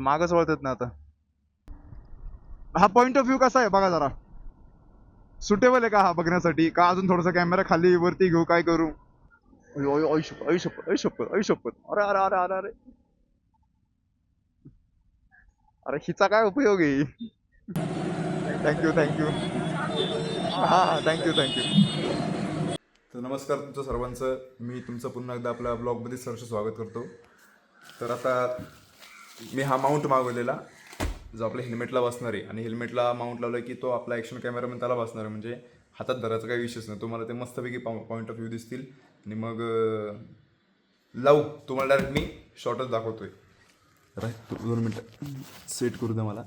मागच वळतात ना आता. हा पॉइंट ऑफ व्ह्यू कसा आहे बघा जरा. सुटेबल आहे का हा बघण्यासाठी? का अजून थोडासा कॅमेरा खाली वरती घेऊ? काय करू? अयो, अयो, अयो, अरे अरे अरे अरे अरे. अरे हिचा काय उपयोग आहे? थँक्यू थँक्यू हा थँक्यू थँक्यू तर नमस्कार तुमचं सर्वांचं. मी तुमचं पुन्हा एकदा आपल्या ब्लॉगमध्ये सरचं स्वागत करतो. तर आता मी हा माऊंट मागवलेला जो आपल्या हेल्मेटला बसणार आहे. आणि हेल्मेटला माऊंट लावलं की तो आपला ॲक्शन कॅमेरामॅन त्याला बसणार आहे. म्हणजे हातात धरायचा काही विषयच नाही. तुम्हाला ते मस्तपैकी पॉईंट ऑफ व्ह्यू दिसतील. आणि मग लावू. तुम्हाला डायरेक्ट मी शॉर्टच दाखवतोय. राईट दोन मिनटं. सेट करू द्या मला.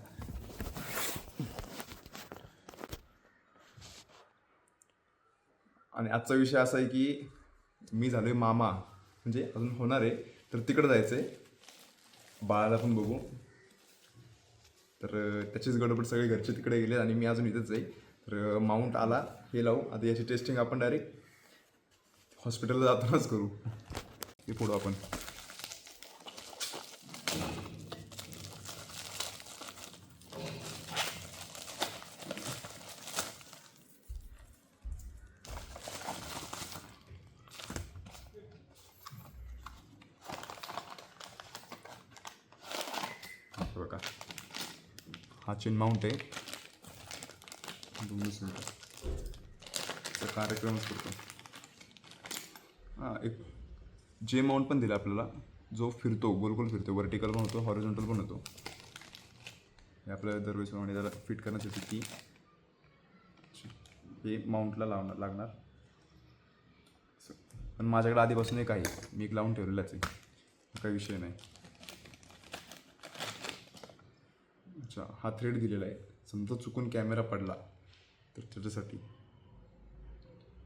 आणि आजचा विषय असा आहे की मी झालो आहे मामा. म्हणजे अजून होणार आहे. तर तिकडं जायचं आहे बाळाला पण बघू. तर त्याचीच गडबड सगळे घरचे तिकडे गेले आणि मी अजून इथेच जाईल तर माउंट माऊंट आला हे लावू. आता याची टेस्टिंग आपण डायरेक्ट हॉस्पिटलला जातानाच करू. हे फोडू आपण हा बघा हा चिन माउंट आहे. दोनच मिनिटं तर कार्यक्रमच करतो. हां एक जे माउंट पण दिला आपल्याला. जो फिरतो गोल गोल फिरतो वर्टिकल पण होतो हॉरिझॉन्टल पण होतो. हे आपल्याला दरवेळेस प्रमाणे त्याला फिट करण्यासाठी ती हे माउंटला लावणार लागणार. पण माझ्याकडे आधीपासून एक आहे. मी एक लावून ठेवलेलाच आहे. काही विषय नाही. अच्छा हा थ्रेड दिलेला आहे. समजा चुकून कॅमेरा पडला तर त्याच्यासाठी.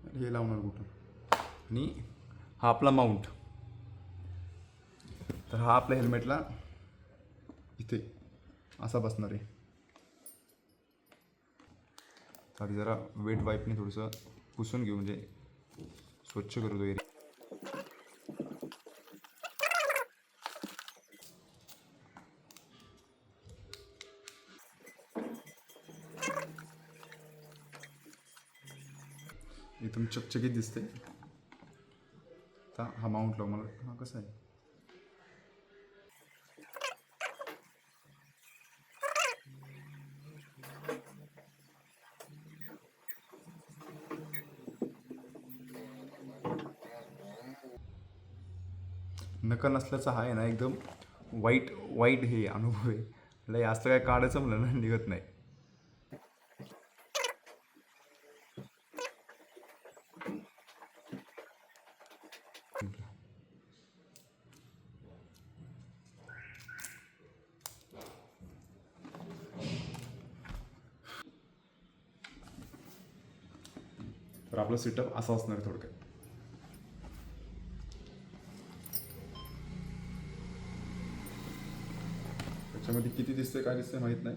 आणि हे लावणार कुठं? आणि हा आपला माउंट तर हा आपल्या हेल्मेटला इथे असा बसणार आहे. आधी जरा वेट वाईपने थोडंसं पुसून घेऊ म्हणजे स्वच्छ करू तो एरिया चकचकीत दिसते आता हा माउंट लाव मला हा कसा आहे? नका नसल्याचा हा आहे ना एकदम वाईट वाईट हे अनुभव आहे. लय असं काय काढायचं म्हणलं ना निघत नाही. तर आपलं सेटअप असा असणार थोडक्यात. त्याच्यामध्ये किती दिसते काय दिसते माहीत नाही.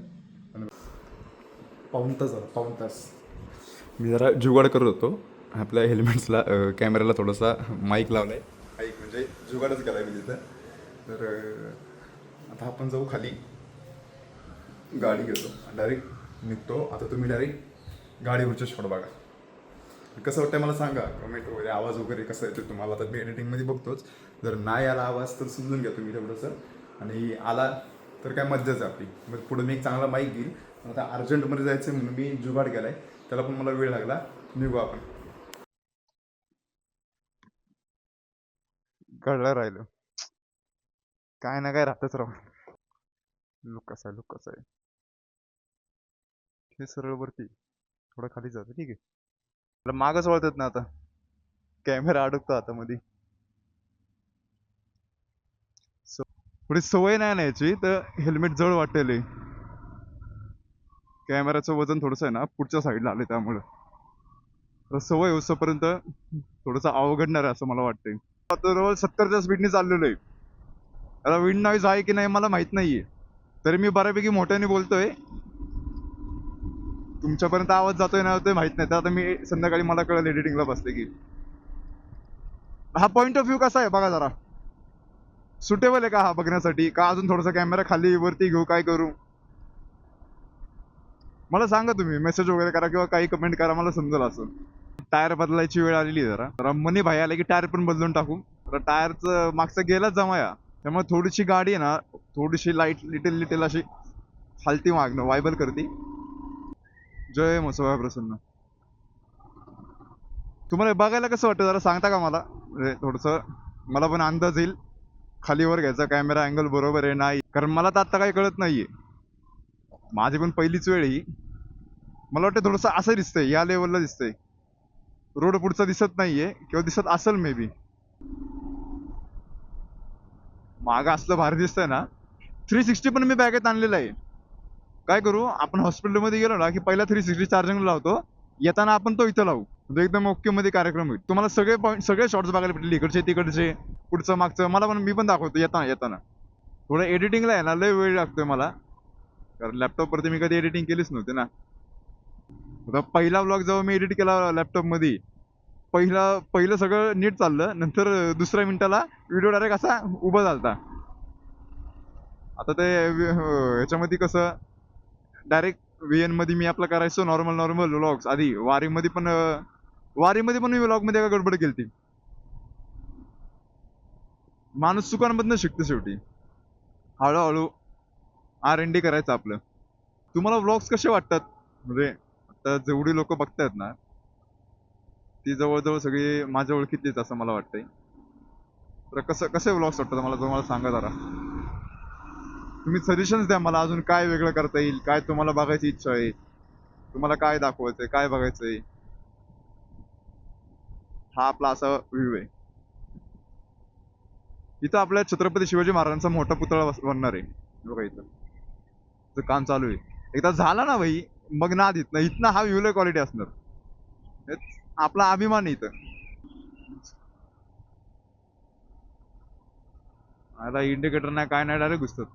पण पाऊन तास झाला पाऊन तास. मी जरा जुगाड करत होतो. आपल्या हेल्मेट्सला कॅमेऱ्याला थोडासा माईक लावला आहे माईक म्हणजे जुगाडच केला मी तिथं तर आता आपण जाऊ खाली. गाडी घेतो. डायरेक्ट निघतो. आता तुम्ही डायरेक्ट गाडीवरचे शॉट बघा. कसं वाटतं मला सांगा. कमेंट वगैरे आवाज वगैरे कसं येतो तुम्हाला? आता मी एडिटिंगमध्ये बघतोच. जर नाही आला आवाज तर समजून घ्या तुम्ही तेवढंसं. आणि आला तर काय मज्जाच आपली. मग पुढे मी एक चांगला माईक घेईल. आता अर्जंटमध्ये जायचं म्हणून मी जुगाड केलाय. त्याला पण मला वेळ लागला. निघू आपण. कळलं राहिलं. काय ना काय राहतच राहू लुक कसा आहे लुक कसा आहे. हे सरळ वरती. थोडं खाली जातं ठीक आहे. मला मागच वळतात ना आता. कॅमेरा अडकतो आता मध्ये थोडी सवय नाही ना याची तर हेल्मेट जड वाटेल कॅमेराचं वजन थोडंसं आहे ना पुढच्या साईडला आले त्यामुळं. तर सवय होईपर्यंत थोडंसं अवघडणार आहे असं मला वाटतंय. जवळ सत्तरच्या स्पीडने चाललेलो आहे. आता विंड नॉईज आहे की नाही मला माहीत नाहीये. तरी मी बऱ्यापैकी मोठ्याने बोलतोय. तुमच्यापर्यंत आवाज जातोय ना ते माहीत नाही. तर आता मी संध्याकाळी मला कळलं एडिटिंगला बसले की. हा पॉईंट ऑफ व्ह्यू कसा आहे बघा जरा. सुटेबल आहे का हा बघण्यासाठी? का अजून थोडासा कॅमेरा खाली वरती घेऊ? काय करू? मला सांगा तुम्ही मेसेज वगैरे करा किंवा काही कमेंट करा मला समजेल असं. टायर बदलायची वेळ आलेली आहे जरा. जरा मनी भाई आले की टायर पण बदलून टाकू. तर टायरचं मागचं गेलाच जमाया. त्यामुळे थोडीशी गाडी आहे ना थोडीशी लाइट लिटिल लिटिल अशी हलती मागणं वायबल करते. जय मसोबा प्रसन्न. तुम्हाला बघायला कसं वाटतं? जरा सांगता का मला? म्हणजे थोडंसं मला पण अंदाज येईल. खालीवर घ्यायचा कॅमेरा अँगल बरोबर आहे नाही? कारण मला तर आत्ता काही कळत नाहीये. माझी पण पहिलीच वेळ ही. मला वाटतं थोडंसं असं दिसतंय या लेवलला दिसतंय. रोड पुढचा दिसत नाहीये किंवा दिसत असेल मे बी मागं असलं भारी दिसतंय ना. थ्री सिक्स्टी पण मी बॅगेत आणलेलं आहे. काय करू आपण हॉस्पिटलमध्ये गेलो ना की पहिला थ्री सिक्स्टी चार्जिंग लावतो. येताना आपण तो इथं लावू. म्हणजे एकदम ओके मध्ये कार्यक्रम होईल. तुम्हाला सगळे पॉईंट सगळे शॉर्ट्स बघायला भेटले इकडचे तिकडचे पुढचं मागचं. मला पण मी पण दाखवतो येताना येताना. थोडं एडिटिंगला आहे ना लय वेळ लागतोय मला. कारण लॅपटॉप वरती मी कधी एडिटिंग केलीच नव्हती ना. आता पहिला ब्लॉग जेव्हा मी एडिट केला लॅपटॉपमध्ये पहिला पहिलं सगळं नीट चाललं. नंतर दुसऱ्या मिनिटाला व्हिडिओ डायरेक्ट असा उभा झालता. आता ते ह्याच्यामध्ये कसं डायरेक्ट व्ही एनमध्ये मी आपलं करायचो नॉर्मल नॉर्मल व्लॉग्स आधी वारीमध्ये पण वारीमध्ये पण मी व्लॉगमध्ये एका गडबड केली माणूस चुकांमधनं शिकतो शेवटी. हळूहळू आर एन डी करायचं आपलं. तुम्हाला व्लॉग्स कसे वाटतात? म्हणजे आता जेवढी लोक बघतायत ना ती जवळजवळ सगळी माझ्या ओळखीतलीच असं मला वाटतंय. तर कसं कसे व्लॉग्स वाटतात? मला तुम्हाला सांगा जरा. तुम्ही सजेशन्स द्या मला अजून काय वेगळं करता येईल काय तुम्हाला बघायची इच्छा आहे. तुम्हाला काय दाखवायचंय काय बघायचंय. हा आपला असा व्ह्यू आहे. इथं आपल्या छत्रपती शिवाजी महाराजांचा मोठा पुतळा बनणार आहे. बघा इथं. काम चालू आहे. एकदा झाला ना भाई मग नाद इथनं इथनं हा व्ह्यू लय क्वालिटी असणार. आपला अभिमान आहे इथं. आता इंडिकेटर नाही काय नाही डायरेक्ट घुसतात.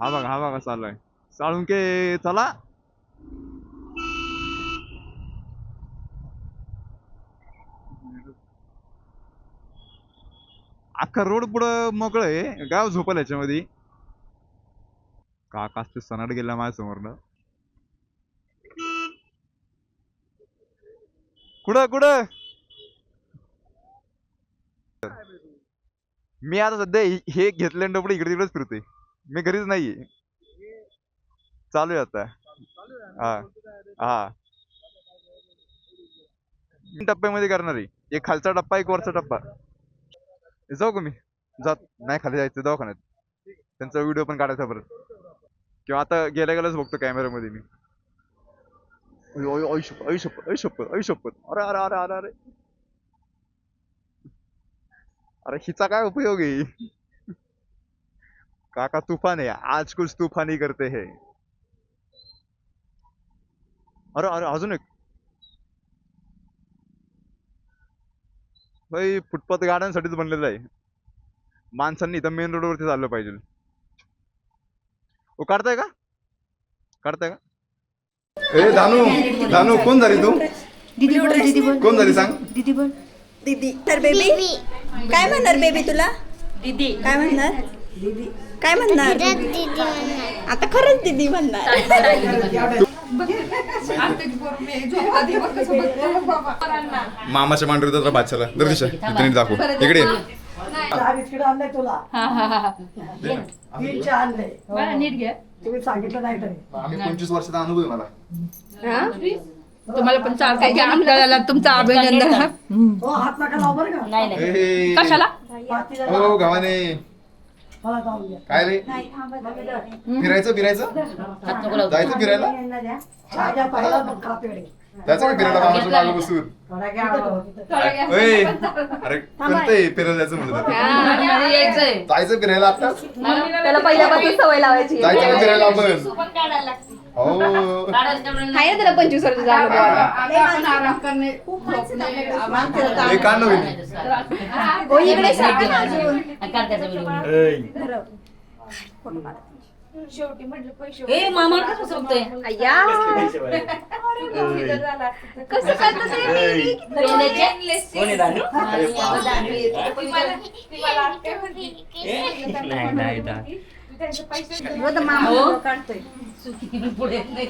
हा बघा हा बघा चालू आहे. साळुंके चला. अख्खा रोड पुढं मोकळं आहे. गाव झोपल याच्यामध्ये. काकाच ते सनाट गेला माझ्या समोरनं कुठं कुठं? मी आता सध्या हे- घेतल्यानंतर इकडे तिकडेच फिरतोय. मी घरीच नाहीये. चालू आहे आता. हा. हा. तीन टप्प्यामध्ये करणार आहे. एक खालचा टप्पा एक वरचा टप्पा. जाऊ का मी? जात. नाही खाली जायचं दवाखान्यात. त्यांचा व्हिडिओ पण काढायचा परत. किंवा आता गेल्या गेल्याच बघतो कॅमेऱ्यामध्ये मी. ओय, ओय, ओय शप्पथ, अरे अरे अरे अरे अरे. अरे हिचा काय उपयोग आहे? काका तूफान है आज कुछ तूफानी करते है. अरे अरे अजून एक. भाई फुटपाथ गाड्यांसाठीच बनलेलं आहे. माणसांनी इथं मेन रोडवरती चाललं पाहिजे. ओ काढताय का? काढताय का? ए दानू दानू कोण झाली तू? दीदी बोल दीदी बोल. कोण झाली सांग? दीदी बोल. दीदी. तर बेबी काय म्हणणार बेबी तुला? दीदी. काय म्हणणार? काय म्हणणार? आता खरंच दीदी म्हणणार. मामाच्या मांडीवर जरा बादशाला. दर दिशा इथे नीट दाखव. इकडे तुम्ही सांगितलं नाही तरी. आम्ही पंचवीस वर्षाचा अनुभव आहे मला. तुम्हाला पण चालतंय की आपल्याला तुमचं अभिनंदन. हो हात नका लाव बरं का? ए, कशाला? पातीला हो काय रे? फिरायचं फिरायचं जायचं फिरायला? पहिला मग पेढे जायचं का फिरायला. मामाच्या मागं बसून थोडा घ्या हळूहळू. ओय, अरे कोणतंय फिरायला जायचं. यायचंय जायचं फिरायला आता? त्याला पहिल्यापासून सवय लावायची. जायचं का फिरायला आपण? आहे त्याला पंचवीस वर्ष झालं हे हो इकडे शेवटी म्हटलं पैसे ए मामा कसं फसवतोय अय्या. कसं करतं ते? कोण आहे दानू? ती मला- ती मला आत्या म्हणते. नाही नाही नाही त्यांचे पैसे मामा हो. व्हिडिओ काढतोय. पुढे नाही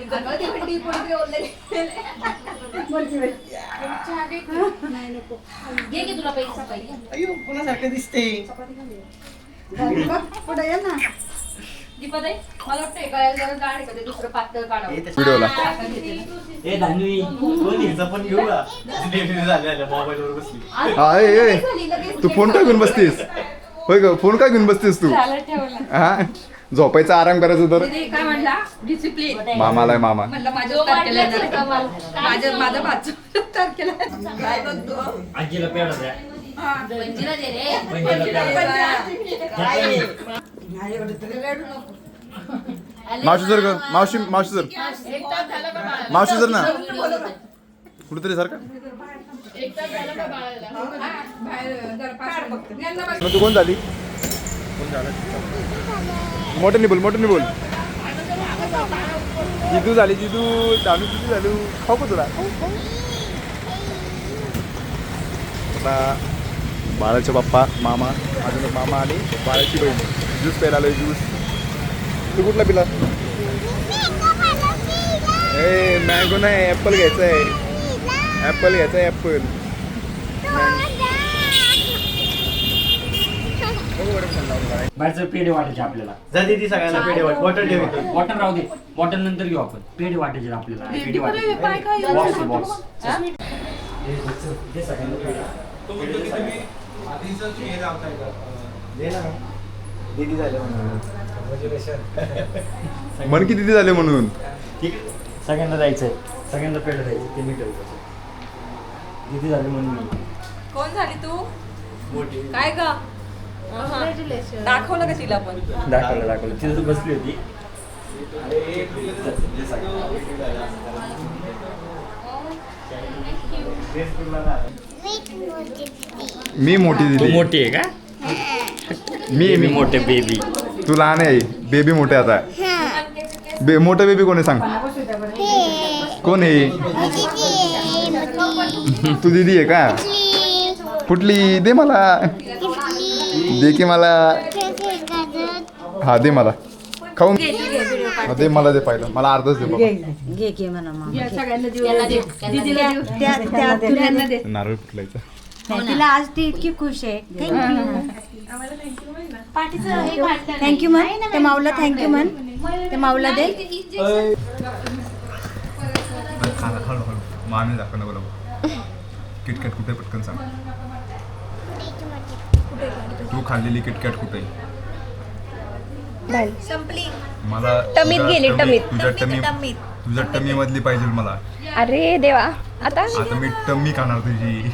घे की तुला पैसा पाहिजे पुढे ये ना. दीपा ताई, मला वाटतं एका जरा जाड आहे का ते दुसरं पातळ काढावं? फोन घेऊन बसतीस? होय ग फोन काय घेऊन बसतीस तू? हा? झोपायचा आराम करायचा तर? दीदी काय म्हणला? डिसिप्लिन मामाला आहे मामा. म्हणलं माझ्या तारखेला येणार आहे. माझ्या माझा भाचा तारखेला काय बघतो? आजीला पेढा द्या. पंजीला दे. रे. पंजीला मावशी जर ग मावशी मावशी जर मावशी जर ना? कुठेतरी सारखं? तू कोण झाली? मोठं बोल मोठं बोल जिदू झाली जिदू दानू किती झाली? खाऊ का तुला? आता बाळाचे बाप्पा मामा अजून मामा आणि बाळाची बहीण. ज्यूस प्यायला आलोय ज्यूस. तू कुठला पिला? ए मँगो नाही ॲपल घ्यायचा आहे ॲपल आहे ॲपल बाहेरचं पेढे वाटायचे आपल्याला. जा दीदी सगळ्यांना पेढे वाट बॉटल ठेव इथं. बॉटल राहू दे. बॉटल नंतर घेऊ आपण. पेढे वाटायचे आपल्याला. पेढे वाटायचे. बॉक्स बॉक्स सगळ्यांना पेढे. दे ना. दीदी झाले म्हणून. मन किती झाले म्हणून? ठीक आहे. सगळ्यांना जायचंय. सगळ्यांना पेढे द्यायचे. ते मी ठेवतो. दीदी झाले म्हणून मी. कोण झाली तू? मोठी. काय ग? दाखवलं का तिला पण? दाखवलं दाखवलं. तिथं तू बसली होती. मी मोठी तू दिली मोठी आहे का? मी मी. मी मोठे बेबी तू लहान आहे. बेबी मोठे आता. बे मोठं बेबी कोण आहे सांग कोण आहे? तू दिदी आहे का? कुठली दे मला. दे की मला. हा दे मला. खाऊन. हा, दे मला दे पाहिलं. मला अर्धच दे नारळ फुटलायचा. तिला आज ती इतकी खुश आहे. थँक्यू म्हण त्या माऊला थँक्यू म्हण त्या माऊला दे. खाला हळूहळू मामी दाखव नको किटकॅट कुठे पटकन सांग. तू खाल्लेली किटकॅट कुठे संपली. मला टमीत तुझ्या गेली, टमी- टमीत. तुझ्या टमी टमीत. तुझ्या टमी मधली पाहिजे मला. अरे देवा आता? आता मी टम्मी खाणार तुझी.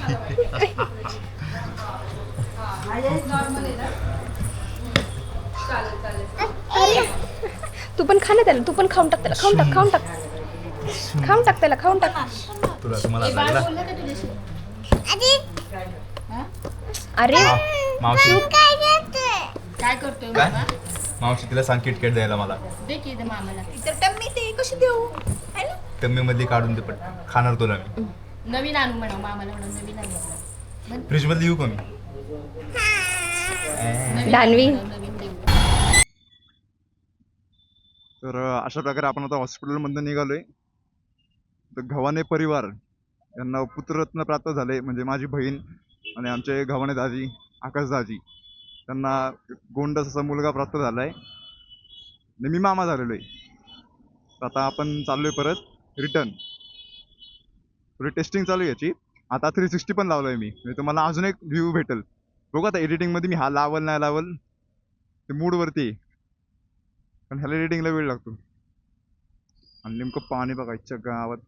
तू पण खा ना त्याला तू पण खाऊन टाक त्याला खाऊन टाक खाऊन टाक. खाऊन टाक त्याला खाऊन टाक. तुला तुम्हाला लागला. अरे मावशी. काय करतोय काय? मावशी तिला सांग किटकॅट द्यायला मला. दे की दे मामाला. तर टम्मी ते कशी देऊ? टम्मी मधली काढून दे पट खाणार तुला मी नवीन आणू म्हणा मामाला म्हणून नवीन आणू फ्रीज मधली येऊ का मी? दानवी. नवीन देऊ. तर अशा प्रकारे आपण आता हॉस्पिटलमधून निघालोय. तर घवाने परिवार. यांना पुत्ररत्न प्राप्त झाले म्हणजे माझी बहीण आणि आमचे घवणे दाजी आकाश दाजी त्यांना गोंडस असा मुलगा प्राप्त झालाय. आणि मी मामा झालेलो आहे. तर आता आपण चाललोय परत रिटर्न. थोडी टेस्टिंग चालू आहे याची. आता थ्री सिक्स्टी पण लावलोय मी. म्हणजे तुम्हाला अजून एक व्ह्यू भेटेल. बघू आता एडिटिंगमध्ये मी हा लावल नाही लावल ते मूडवरती आहे. पण ह्याला एडिटिंगला वेळ लागतो. आणि नेमकं पाणी बघायच्या गावात.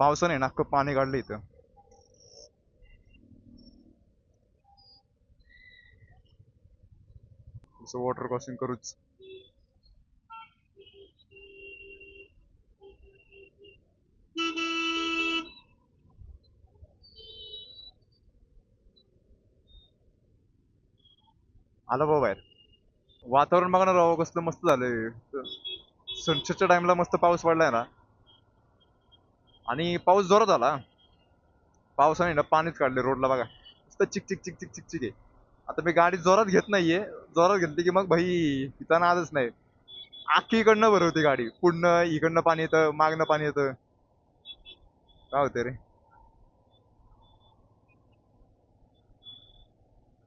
पावसाने ना पाणी काढलं इथं. वॉटर क्रॉसिंग करूच. आला भाऊ बाहेर. वातावरण बघा ना राव कसलं मस्त झालंय. सनसेटच्या टाइमला मस्त पाऊस पडलाय ना. आणि पाऊस जोरात आला. पावसाने ना पाणीच काढले रोडला बघा. नुसतं चिक चिक चिक चिक चिक चिक आहे. आता मी गाडी जोरात घेत नाहीये. जोरात घेतली की मग भाई तिचा नादच नाही. आखी इकडनं भरवते गाडी. पुढनं इकडनं पाणी येतं मागनं पाणी येतं. काय होते रे?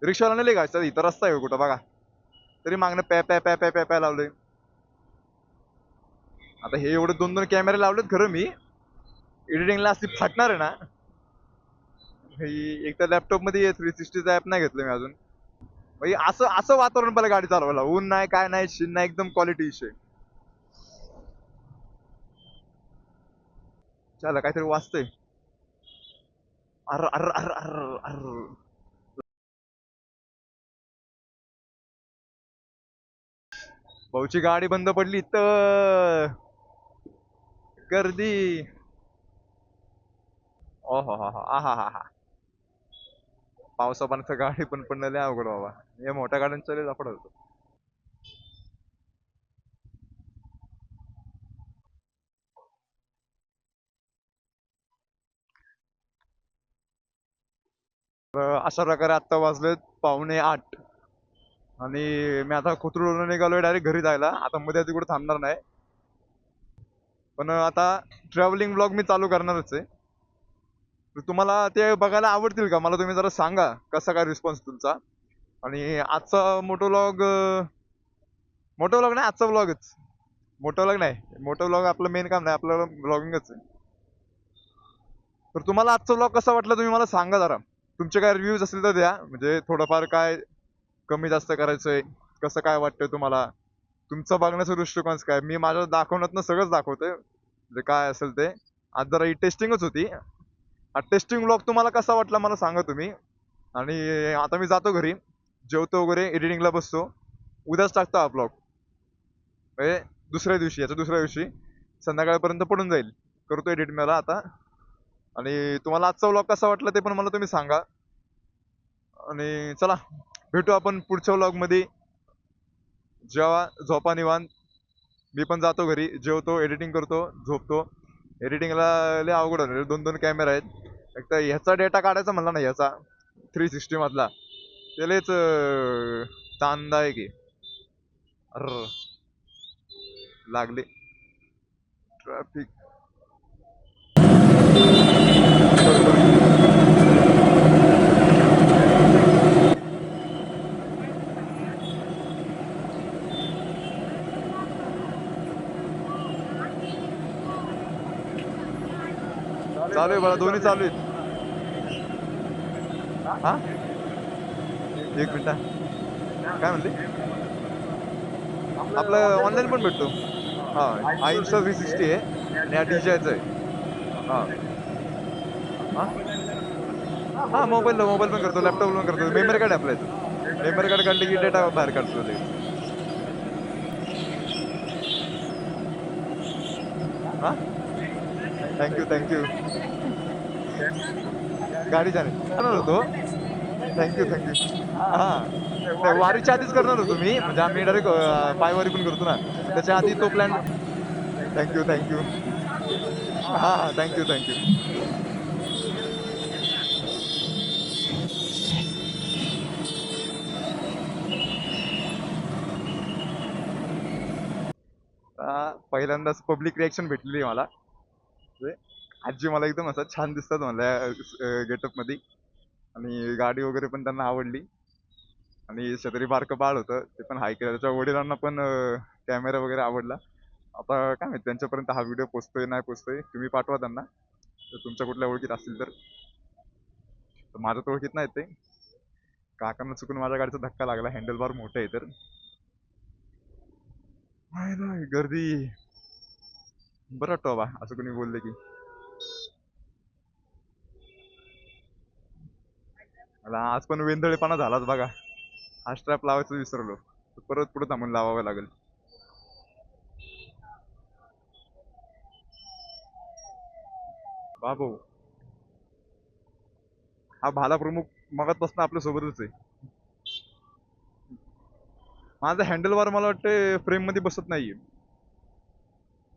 रिक्षाला नाही गायचं इथं रस्ता आहे हो कुठं बघा. तरी मागणं पॅ पॅ पॅ पॅ पॅ पॅ लावलंय. आता हे एवढे दोन दोन कॅमेरे लावलेत खरं मी. एडिटिंगला अशी फाटणार आहे ना? हे एक तर लॅपटॉपमध्ये थ्री सिक्स्टीचा ऍप नाही घेतलं मी अजून. म्हणजे असं असं वातावरण मला गाडी चालवायला. ऊन नाही काय नाही शिन नाही एकदम क्वालिटी विषय चला काहीतरी वाचतंय. अर अर अर अर अर भाऊची गाडी बंद पडली तर गर्दी. ओ हो हो हो आहा हा हा पावसा पाण्याचं गाडी पण पडणं लय अवघड बाबा. या मोठ्या गाड्यांचा लय लफडा होतो. तर अशा प्रकारे आत्ता वाजलेत पावणे आठ. आणि मी आता कोथरूडवरून निघालोय डायरेक्ट घरी जायला. आता मध्ये तिकडे थांबणार नाही. पण आता ट्रॅव्हलिंग ब्लॉग मी चालू करणारच आहे. तर तुम्हाला ते बघायला आवडतील का? मला तुम्ही जरा सांगा कसा काय रिस्पॉन्स तुमचा? आणि आजचा मोटो व्लॉग मोटो व्लॉग नाही आजचा व्लॉगच मोटो व्लॉग नाही मोटो व्लॉग आपलं मेन काम नाही आपलं ब्लॉगिंगच आहे. तर तुम्हाला आजचा व्लॉग कसा वाटला तुम्ही मला सांगा जरा. तुमचे काय रिव्ह्यूज असतील तर द्या. म्हणजे थोडंफार काय कमी जास्त करायचंय कसं काय वाटतंय तुम्हाला? तुमचं बघण्याचा दृष्टिकोन काय? मी माझ्या दाखवण्यातनं सगळंच दाखवतोय. म्हणजे काय असेल ते. आज जरा ही टेस्टिंगच होती. हा टेस्टिंग ब्लॉग तुम्हाला कसा वाटला मला सांगा तुम्ही. आणि आता मी जातो घरी जेवतो वगैरे एडिटिंगला बसतो. उद्याच टाकतो हा ब्लॉग म्हणजे दुसऱ्या दिवशी याच्या दुसऱ्या दिवशी. संध्याकाळपर्यंत पडून जाईल. करतो एडिट मला आता. आणि तुम्हाला आजचा व्लॉग कसा वाटला ते पण मला तुम्ही सांगा. आणि चला भेटू आपण पुढच्या व्लॉगमध्ये जेव्हा झोपा निवांत. मी पण जातो घरी जेवतो एडिटिंग करतो झोपतो. एडिटिंगला लय अवघड होणार. दोन दोन कॅमेरा आहेत. एक तर ह्याचा डेटा काढायचा म्हणला ना ह्याचा. थ्री सिक्स्टीमधला ते लयच अं, आहे. अर लागले. ट्रॅफिक चालू आहे बघा दोन्ही चालू आहेत. हा? एक मिनिट काय म्हणते आपलं ऑनलाईन पण भेटतो. हा हा इन्स्टा थ्री सिक्स्टी आहे आणि हा आहे. हा. हा? हां मोबाईल मोबाईल पण करतो लॅपटॉप पण करतो. मेमरी कार्ड आपलं मेमरी कार्ड काढले की डेटा बाहेर काढतो ते. हा? थँक्यू थँक्यू गाडी जाणे करणार होतो. थँक्यू थँक्यू हा. वारीच्या आधीच करणार होतो मी. म्हणजे आम्ही डायरेक्ट पायवारी पण करतो ना. त्याच्या आधी तो प्लॅन थँक्यू थँक्यू हा हा थँक्यू थँक्यू पहिल्यांदाच पब्लिक रिॲक्शन भेटलेली मला. आजी मला एकदम असं छान दिसतात मला गेटअपमध्ये आणि गाडी वगैरे पण त्यांना आवडली. आणि शतरी बारकं बाळ होतं ते पण हाय केलं. त्याच्या वडिलांना पण कॅमेरा वगैरे आवडला. आता काय माहिती त्यांच्यापर्यंत हा व्हिडिओ पोचतोय नाही पोचतोय तुम्ही पाठवा त्यांना. तर तुमच्या कुठल्या ओळखीत असतील तर. माझ्या तर ओळखीत नाही ते. काकांना चुकून माझ्या गाडीचा धक्का लागला. हँडल बार मोठं आहे तर. गर्दी. बरं वाटतो बाबा असं कोणी बोलले की. आज पण वेंधळेपणा झालाच बघा. हा स्ट्रॅप लावायचं विसरलो. परत पुढे थांबून लावावं लागेल. बाबू. हा भाला प्रमुख मगातपासून आपल्या सोबतच आहे. माझा हँडल बार मला वाटतं फ्रेममध्ये बसत नाहीये.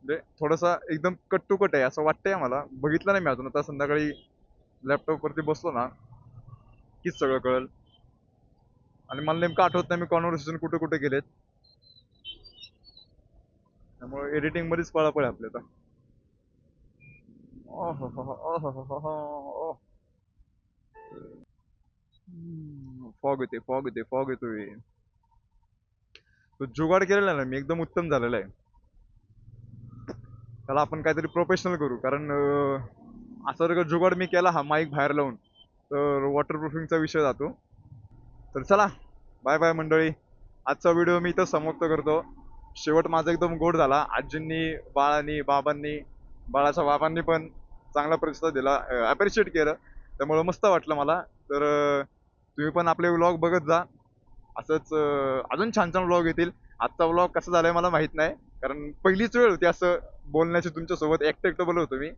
म्हणजे थोडासा एकदम कट टू कट आहे असं वाटतंय मला बघितलं नाही मी अजून. आता संध्याकाळी लॅपटॉप वरती बसलो ना कीच सगळं कळेल. आणि मला नेमकं आठवत नाही मी कॉन्व्हर्सेशन कुठे कुठे गेलेत त्यामुळे एडिटिंग मध्येच पळापळ आहे आपल्या आता. फॉग येते फॉग येते फॉग येतोय. तो जुगाड केलेला ना मी एकदम उत्तम झालेला आहे. त्याला आपण काहीतरी प्रोफेशनल करू कारण असा जर का जुगाड मी केला हा माईक बाहेर लावून तर वॉटरप्रूफिंगचा विषय जातो. तर चला बाय बाय मंडळी. आजचा व्हिडिओ मी इथं समाप्त करतो. शेवट माझा एकदम गोड झाला. आजींनी बाळांनी बाबांनी बाळाच्या बाबांनी पण चांगला प्रतिसाद दिला ॲप्रिशिएट केलं. त्यामुळं मस्त वाटलं मला. तर तुम्ही पण आपले व्लॉग बघत जा. असंच अजून छान छान व्लॉग येतील. आजचा व्लॉग कसा आहे मला माहीत नाही. कारण पहिलीच वेळ होती असं बोलण्याची तुमच्यासोबत. एकटं एकटं बोलत होतो मी.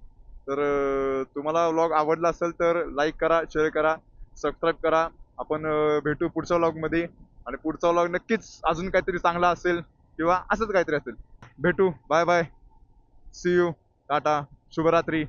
तर तुम्हाला व्लॉग आवडला असेल तर लाईक करा शेअर करा सबस्क्राईब करा. आपण भेटू पुढच्या व्लॉगमध्ये आणि पुढचा व्लॉग नक्कीच अजून काहीतरी चांगला असेल किंवा असंच काहीतरी असेल. भेटू. Bye bye see you tata शुभरात्री.